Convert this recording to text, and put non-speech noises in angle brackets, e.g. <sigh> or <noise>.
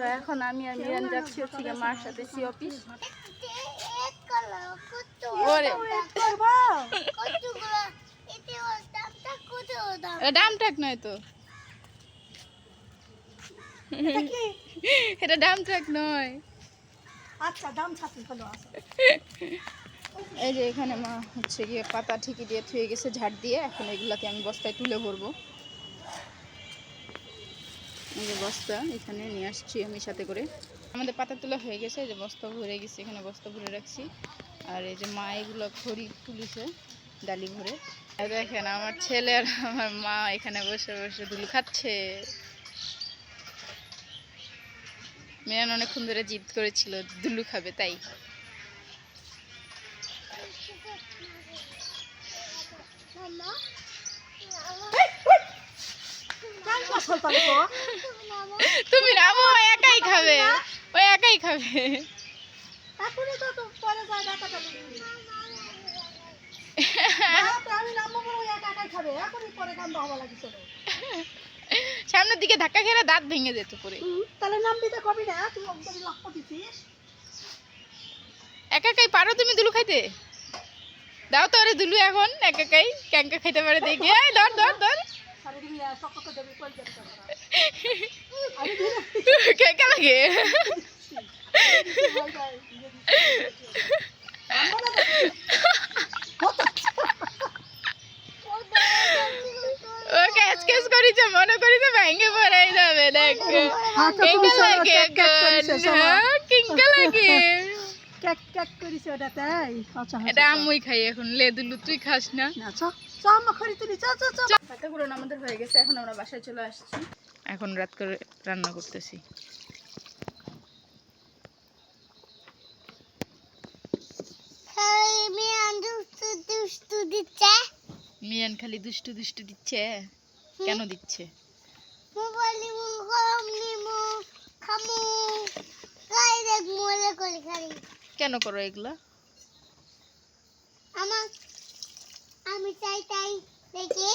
তো এখন আমি আর মিরান যাচ্ছি হচ্ছে গিয়ে মার সাথে সি অফিস। এটা ডাম নয় তো। এটা ডাম নয়। আচ্ছা দাম ছাত্রী হলো এই যে এখানে মা হচ্ছে গিয়ে পাতা ঠিকই দিয়ে থুয়ে গেছে ঝাড় দিয়ে। এখন এগুলাকে আমি বস্তায় তুলে ভরবো। এই যে বস্তা, এখানে নিয়ে আসছি আমি সাথে করে। আমাদের পাতা তোলা হয়ে গেছে, এই যে বস্তা ভরে গেছে, এখানে বস্তা ভরে রাখছি। আর এই যে মা এগুলো খড়ি তুলিছে ডালি ভরে দেখেন, আমার ছেলে আর আমার মা এখানে বসে বসে ধুলু খাচ্ছে। মিরান অনেকক্ষণ ধরে জিদ করেছিল, দুলু খাবে তাই। তো। তুমি নামো ও একাই খাবে। ও একাই খাবে। <laughs> সামনের দিকে ধাক্কা খেলে দাঁত ভেঙে যেত পরে। তাহলে নামবি তো কবি না অন্তরি লক্ষ্য দিছিস। একা একাই পারো তুমি দুলু খাইতে? দাও তো আরে দুলু এখন একা একাই ক্যাঙ্কা খাইতে পারে দেখি। ধর ধর ধর। করে কেকা লাগে হয়ে যায় নামবো না তো। মনে ভেঙে পড়াই যাবে দেখ। হ্যাঁ, তুমি লাগে। হ্যাঁ, কিঙ্কা লাগে? ক্যাক ক্যাক করিস ওটা তাই আচ্ছা এটা আম্মুই খাই এখন লে দুলু তুই খাস না। না চ চ খড়ি তুলি চ চ চ। পাতাগুলো আমাদের হয়ে গেছে এখন আমরা বাসায় চলে আসছি। এখন রাত করে রান্না করতেছি। মিয়ান খালি দুষ্টু দুষ্টু দিচ্ছে। কেন দিচ্ছে? কেন করো এগুলা? আমার আমি চাই তাই দেখে